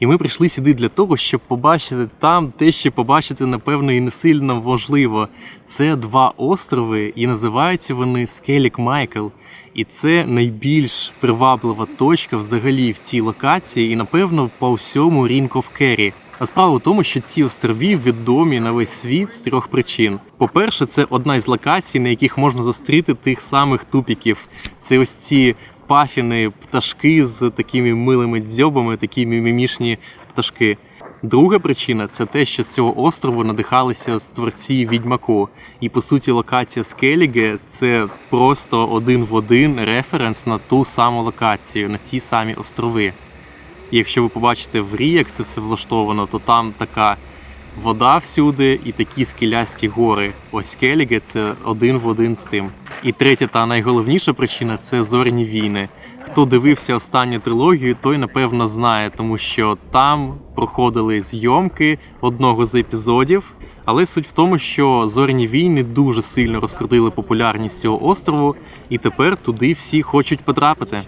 І ми прийшли сюди для того, щоб побачити там те, що побачити, напевно, і не сильно можливо. Це два острови, і називаються вони Скелік Майкл. І це найбільш приваблива точка взагалі в цій локації, і напевно по всьому of Kerry. А справа в тому, що ці острови відомі на весь світ з трьох причин. По-перше, це одна із локацій, на яких можна зустріти тих самих тупіків. Це ось ці пафіни, пташки з такими милими дзьобами, такі мімімішні пташки. Друга причина це те, що з цього острову надихалися творці відьмаку. І по суті, локація Скеліге це просто один в один референс на ту саму локацію, на ті самі острови. І якщо ви побачите в Рі, як це все влаштовано, то там така вода всюди і такі скелясті гори. Ось Скеліге це один в один з тим. І третя та найголовніша причина це зоряні війни. Хто дивився останню трилогію, той напевно знає, тому що там проходили зйомки одного з епізодів. Але суть в тому, що зоряні війни дуже сильно розкрутили популярність цього острову, і тепер туди всі хочуть потрапити.